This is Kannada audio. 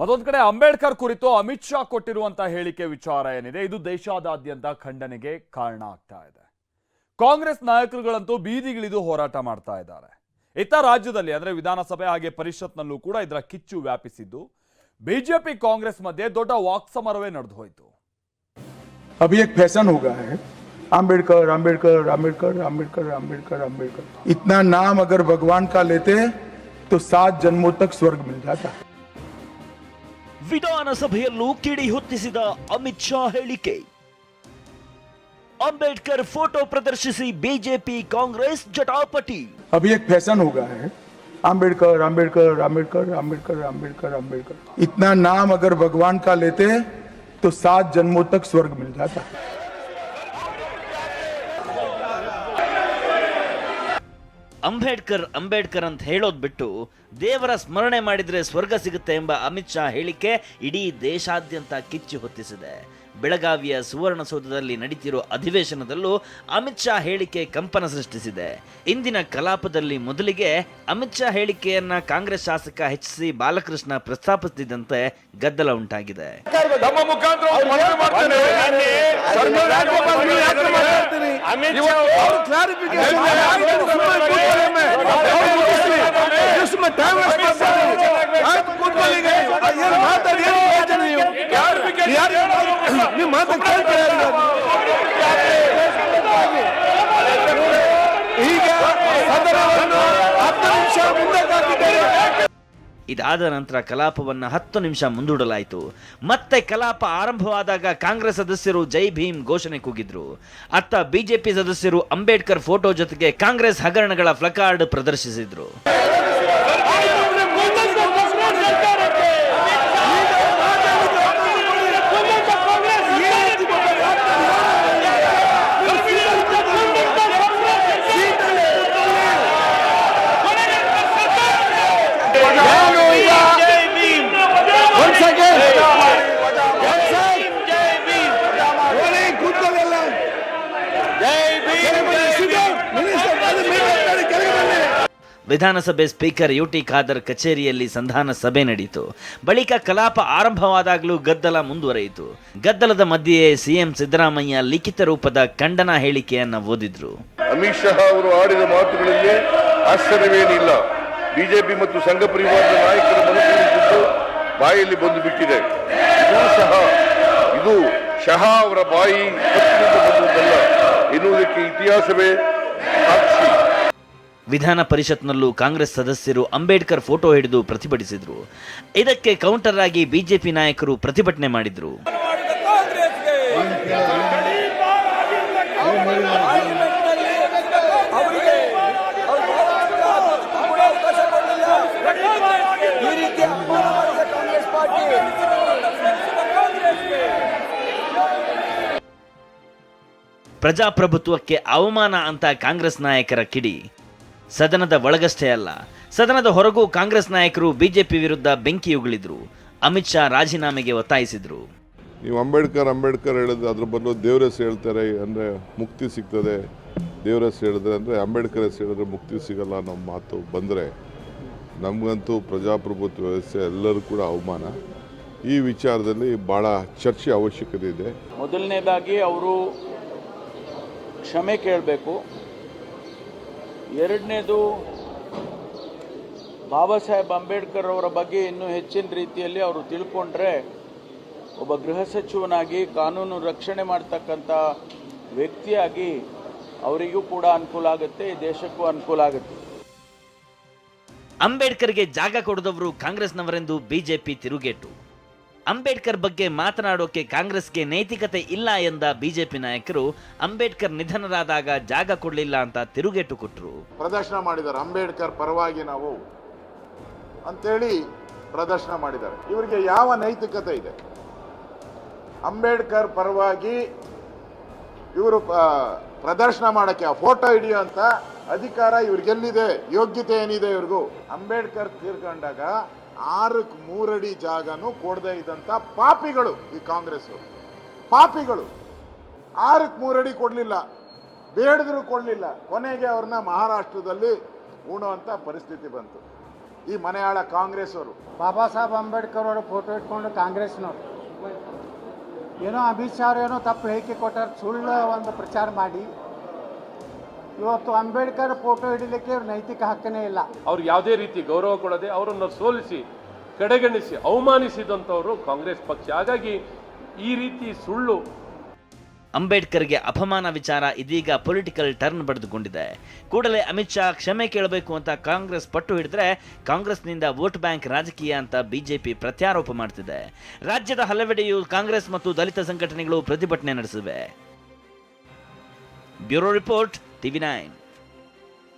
ಮತ್ತೊಂದು ಕಡೆ ಅಂಬೇಡ್ಕರ್ ಕುರಿತು ಅಮಿತ್ ಶಾ ಕೊಟ್ಟಿರುವಂತಹ ಹೇಳಿಕೆ ವಿಚಾರ ಏನಿದೆ ಇದು ದೇಶಾದಾದ್ಯಂತ ಖಂಡನೆಗೆ ಕಾರಣ ಆಗ್ತಾ ಇದೆ ಕಾಂಗ್ರೆಸ್ ನಾಯಕರುಗಳಂತೂ ಬೀದಿಗಿಳಿದು ಹೋರಾಟ ಮಾಡ್ತಾ ಇದ್ದಾರೆ ಇತ್ತ ರಾಜ್ಯದಲ್ಲಿ ಅಂದ್ರೆ ವಿಧಾನಸಭೆ ಹಾಗೆ ಪರಿಷತ್ನಲ್ಲೂ ಕೂಡ ಇದರ ಕಿಚ್ಚು ವ್ಯಾಪಿಸಿದ್ದು ಬಿಜೆಪಿ ಕಾಂಗ್ರೆಸ್ ಮಧ್ಯೆ ದೊಡ್ಡ ವಾಕ್ಸಮರವೇ ನಡೆದು ಹೋಯಿತು अभी एक फैशन हो गया है आम्बेडकर आम्बेडकर आम्बेडकर आम्बेडकर आम्बेडकर आम्बेडकर इतना नाम अगर भगवान का लेते तो सात जन्मों तक स्वर्ग मिल जाता ವಿಧಾನಸಭೆಯಲ್ಲೂ ಕಿಡಿ ಹೊತ್ತಿಸಿದ ಅಮಿತ್ ಶಾ ಹೇಳಿಕೆ ಅಂಬೇಡ್ಕರ್ ಫೋಟೋ ಪ್ರದರ್ಶಿಸಿ ಬಿಜೆಪಿ ಕಾಂಗ್ರೆಸ್ ಜಟಾಪಟಿ अभी एक फैशन हो गया है आम्बेडकर आम्बेडकर आम्बेडकर आम्बेडकर आम्बेडकर आम्बेडकर इतना नाम अगर भगवान का लेते तो सात जन्मों तक स्वर्ग मिल जाता ಅಂಬೇಡ್ಕರ್ ಅಂಬೇಡ್ಕರ್ ಅಂತ ಹೇಳೋದ್ ಬಿಟ್ಟು ದೇವರ ಸ್ಮರಣೆ ಮಾಡಿದ್ರೆ ಸ್ವರ್ಗ ಸಿಗುತ್ತೆ ಎಂಬ ಅಮಿತ್ ಶಾ ಹೇಳಿಕೆ ಇಡೀ ದೇಶಾದ್ಯಂತ ಕಿಚ್ಚು ಹೊತ್ತಿಸಿದೆ. ಬೆಳಗಾವಿಯ ಸುವರ್ಣಸೌಧದಲ್ಲಿ ನಡೀತಿರೋ ಅಧಿವೇಶನದಲ್ಲೂ ಅಮಿತ್ ಶಾ ಹೇಳಿಕೆ ಕಂಪನ ಸೃಷ್ಟಿಸಿದೆ. ಇಂದಿನ ಕಲಾಪದಲ್ಲಿ ಮೊದಲಿಗೆ ಅಮಿತ್ ಶಾ ಹೇಳಿಕೆಯನ್ನ ಕಾಂಗ್ರೆಸ್ ಶಾಸಕ ಎಚ್ ಸಿ ಬಾಲಕೃಷ್ಣ ಪ್ರಸ್ತಾಪಿಸುತ್ತಿದ್ದಂತೆ ಗದ್ದಲ ಉಂಟಾಗಿದೆ. ಅಮಿತ್ ಮುಖಾಂತರ ನೀವು ಮಾತು ಈಗ ಇದಾದ ನಂತರ ಕಲಾಪವನ್ನ ಹತ್ತು ನಿಮಿಷ ಮುಂದೂಡಲಾಯಿತು. ಮತ್ತೆ ಕಲಾಪ ಆರಂಭವಾದಾಗ ಕಾಂಗ್ರೆಸ್ ಸದಸ್ಯರು ಜೈ ಭೀಮ್ ಘೋಷಣೆ ಕೂಗಿದ್ರು. ಅತ್ತ ಬಿಜೆಪಿ ಸದಸ್ಯರು ಅಂಬೇಡ್ಕರ್ ಫೋಟೋ ಜೊತೆಗೆ ಕಾಂಗ್ರೆಸ್ ಹಗರಣಗಳ ಫ್ಲಕಾರ್ಡ್ ಪ್ರದರ್ಶಿಸಿದ್ರು. ವಿಧಾನಸಭೆ ಸ್ಪೀಕರ್ ಯು ಟಿ ಖಾದರ್ ಕಚೇರಿಯಲ್ಲಿ ಸಂಧಾನ ಸಭೆ ನಡೆಯಿತು. ಬಳಿಕ ಕಲಾಪ ಆರಂಭವಾದಾಗಲೂ ಗದ್ದಲ ಮುಂದುವರೆಯಿತು. ಗದ್ದಲದ ಮಧ್ಯೆಯೇ ಸಿಎಂ ಸಿದ್ದರಾಮಯ್ಯ ಲಿಖಿತ ರೂಪದ ಖಂಡನಾ ಹೇಳಿಕೆಯನ್ನು ಓದಿದ್ರು. ಅಮಿತ್ ಶಾ ಅವರು ಆಡಿದ ಮಾತುಗಳಲ್ಲಿ ಆಶ್ಚರ್ಯವೇನಿಲ್ಲ. ಬಿಜೆಪಿ ಮತ್ತು ಸಂಘ ಪರಿವಾರದ ನಾಯಕರ ಬಾಯಲ್ಲಿ ಬಂದು ಬಿಟ್ಟಿದೆ. ಇದು ಶಹಾ. ಅವರ ಬಾಯಿ ಎನ್ನುವುದಕ್ಕೆ ಇತಿಹಾಸವೇ ವಿಧಾನ ಪರಿಷತ್ನಲ್ಲೂ ಕಾಂಗ್ರೆಸ್ ಸದಸ್ಯರು ಅಂಬೇಡ್ಕರ್ ಫೋಟೋ ಹಿಡಿದು ಪ್ರತಿಭಟಿಸಿದ್ರು. ಇದಕ್ಕೆ ಕೌಂಟರ್ ಆಗಿ ಬಿಜೆಪಿ ನಾಯಕರು ಪ್ರತಿಭಟನೆ ಮಾಡಿದ್ರು. ಪ್ರಜಾಪ್ರಭುತ್ವಕ್ಕೆ ಅವಮಾನ ಅಂತ ಕಾಂಗ್ರೆಸ್ ನಾಯಕರ ಕಿಡಿ. ಸದನದ ಒಳಗಷ್ಟೇ ಅಲ್ಲ ಸದನದ ಹೊರಗೂ ಕಾಂಗ್ರೆಸ್ ನಾಯಕರು ಬಿಜೆಪಿ ವಿರುದ್ಧ ಬೆಂಕಿ ಉಗುಳಿದ್ರು. ಅಮಿತ್ ಶಾ ರಾಜೀನಾಮೆಗೆ ಒತ್ತಾಯಿಸಿದ್ರು. ನೀವು ಅಂಬೇಡ್ಕರ್ ಅಂಬೇಡ್ಕರ್ ಹೇಳಿದ್ರೆ ಅದ್ರ ಬದಲು ದೇವ್ರ ಹೆಸರು ಹೇಳ್ತಾರೆ ಅಂದರೆ ಮುಕ್ತಿ ಸಿಗ್ತದೆ. ದೇವ್ರ ಹೆಸರು ಹೇಳಿದ್ರೆ ಅಂದರೆ ಅಂಬೇಡ್ಕರ್ ಹೆಸರು ಹೇಳಿದ್ರೆ ಮುಕ್ತಿ ಸಿಗಲ್ಲ ಅನ್ನೋ ಮಾತು ಬಂದರೆ ನಮಗಂತೂ ಪ್ರಜಾಪ್ರಭುತ್ವ ವ್ಯವಸ್ಥೆ ಎಲ್ಲರೂ ಕೂಡ ಅವಮಾನ. ಈ ವಿಚಾರದಲ್ಲಿ ಭಾಳ ಚರ್ಚೆ ಅವಶ್ಯಕತೆ ಇದೆ. ಮೊದಲನೇದಾಗಿ ಅವರು ಕ್ಷಮೆ ಕೇಳಬೇಕು. ಎರಡನೇದು ಬಾಬಾ ಸಾಹೇಬ್ ಅಂಬೇಡ್ಕರ್ ಅವರ ಬಗ್ಗೆ ಇನ್ನೂ ಹೆಚ್ಚಿನ ರೀತಿಯಲ್ಲಿ ಅವರು ತಿಳ್ಕೊಂಡ್ರೆ ಒಬ್ಬ ಗೃಹ ಸಚಿವನಾಗಿ ಕಾನೂನು ರಕ್ಷಣೆ ಮಾಡ್ತಕ್ಕಂಥ ವ್ಯಕ್ತಿಯಾಗಿ ಅವರಿಗೂ ಕೂಡ ಅನುಕೂಲ ಆಗುತ್ತೆ, ಈ ದೇಶಕ್ಕೂ ಅನುಕೂಲ ಆಗುತ್ತೆ. ಅಂಬೇಡ್ಕರ್ಗೆ ಜಾಗ ಕೊಡದವರು ಕಾಂಗ್ರೆಸ್ನವರೆಂದು ಬಿಜೆಪಿ ತಿರುಗೇಟು. ಅಂಬೇಡ್ಕರ್ ಬಗ್ಗೆ ಮಾತನಾಡೋಕೆ ಕಾಂಗ್ರೆಸ್ಗೆ ನೈತಿಕತೆ ಇಲ್ಲ ಎಂದ ಬಿಜೆಪಿ ನಾಯಕರು, ಅಂಬೇಡ್ಕರ್ ನಿಧನರಾದಾಗ ಜಾಗ ಕೊಡಲಿಲ್ಲ ಅಂತ ತಿರುಗೇಟು ಕೊಟ್ಟರು ಪ್ರದರ್ಶನ ಮಾಡಿದ್ದಾರೆ. ಅಂಬೇಡ್ಕರ್ ಪರವಾಗಿ ನಾವು ಅಂತೇಳಿ ಪ್ರದರ್ಶನ ಮಾಡಿದ್ದಾರೆ. ಇವರಿಗೆ ಯಾವ ನೈತಿಕತೆ ಇದೆ? ಅಂಬೇಡ್ಕರ್ ಪರವಾಗಿ ಇವರು ಪ್ರದರ್ಶನ ಮಾಡೋಕ್ಕೆ ಆ ಫೋಟೋ ಹಿಡಿಯುವಂತ ಅಧಿಕಾರ ಇವ್ರಿಗೆಲ್ಲಿದೆ? ಯೋಗ್ಯತೆ ಏನಿದೆ ಇವ್ರಿಗೂ? ಅಂಬೇಡ್ಕರ್ ತೀರ್ಕೊಂಡಾಗ ಆರಕ್ಕೆ ಮೂರಡಿ ಜಾಗನೂ ಕೊಡದೇ ಇದ್ದಂತ ಪಾಪಿಗಳು ಈ ಕಾಂಗ್ರೆಸ್ ಪಾಪಿಗಳು. ಆರಕ್ಕೆ ಮೂರಡಿ ಕೊಡಲಿಲ್ಲ, ಬೇಡದ್ರು ಕೊಡಲಿಲ್ಲ. ಕೊನೆಗೆ ಅವ್ರನ್ನ ಮಹಾರಾಷ್ಟ್ರದಲ್ಲಿ ಉಣುವಂಥ ಪರಿಸ್ಥಿತಿ ಬಂತು. ಈ ಮನೆಯಾಳ ಕಾಂಗ್ರೆಸ್ ಅವರು ಬಾಬಾ ಸಾಹೇಬ್ ಅಂಬೇಡ್ಕರ್ ಅವರು ಫೋಟೋ ಇಟ್ಕೊಂಡು ಕಾಂಗ್ರೆಸ್ನವರು. ಏನೋ ಅಮಿತ್ ಶಾ ಏನೋ ತಪ್ಪು ಹೇಳಿಕೆ ಕೊಟ್ಟಾರೆ, ಸುಳ್ಳು ಒಂದು ಪ್ರಚಾರ ಮಾಡಿ. ಇವತ್ತು ಅಂಬೇಡ್ಕರ್ ಫೋಟೋ ಹಿಡಿಲಿಕ್ಕೆ ಇವ್ರ ನೈತಿಕ ಹಕ್ಕನೇ ಇಲ್ಲ. ಅವ್ರು ಯಾವುದೇ ರೀತಿ ಗೌರವ ಕೊಡದೆ ಅವರನ್ನು ಸೋಲಿಸಿ ಕಡೆಗಣಿಸಿ ಅವಮಾನಿಸಿದಂಥವರು ಕಾಂಗ್ರೆಸ್ ಪಕ್ಷ. ಹಾಗಾಗಿ ಈ ರೀತಿ ಸುಳ್ಳು. ಅಂಬೇಡ್ಕರ್ಗೆ ಅಪಮಾನ ವಿಚಾರ ಇದೀಗ ಪೊಲಿಟಿಕಲ್ ಟರ್ನ್ ಪಡೆದುಕೊಂಡಿದೆ ಕೂಡಲೇ ಅಮಿತ್ ಶಾ ಕ್ಷಮೆ ಕೇಳಬೇಕು ಅಂತ ಕಾಂಗ್ರೆಸ್ ಪಟ್ಟು ಹಿಡಿದ್ರೆ ಕಾಂಗ್ರೆಸ್ನಿಂದ ವೋಟ್ ಬ್ಯಾಂಕ್ ರಾಜಕೀಯ ಅಂತ ಬಿಜೆಪಿ ಪ್ರತ್ಯಾರೋಪ ಮಾಡ್ತಿದೆ. ರಾಜ್ಯದ ಹಲವೆಡೆಯೂ ಕಾಂಗ್ರೆಸ್ ಮತ್ತು ದಲಿತ ಸಂಘಟನೆಗಳು ಪ್ರತಿಭಟನೆ ನಡೆಸಿವೆ. Bureau report TV9.